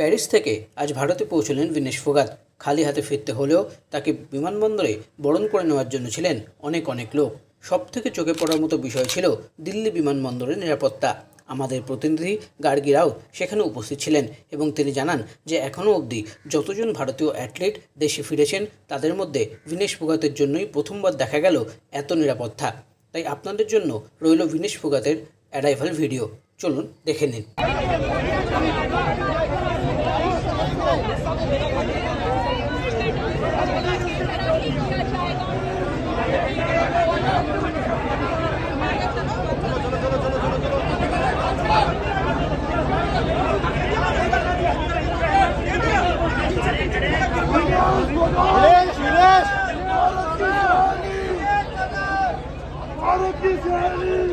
Paris থেকে আজ ভারতে পৌঁছলেন বিনেশ ফোগাত। খালি হাতে ফিরতে হলেও তাকে বিমানবন্দরে বরণ করে নেওয়ার জন্য ছিলেন অনেক অনেক লোক। সব থেকে চোখে পড়ার মতো বিষয় ছিল দিল্লি বিমানবন্দরের নিরাপত্তা। আমাদের প্রতিনিধি গার্গী রাও সেখানে উপস্থিত ছিলেন এবং তিনি জানান যে এখনও অবধি যতজন ভারতীয় অ্যাথলিট দেশে ফিরেছেন, তাদের মধ্যে বিনেশ ফোগাতের জন্যই প্রথমবার দেখা গেল এত নিরাপত্তা। তাই আপনাদের জন্য রইল বিনেশ ফোগাতের অ্যারাইভাল ভিডিও। চলুন দেখে নিন। Allah'ım güzel.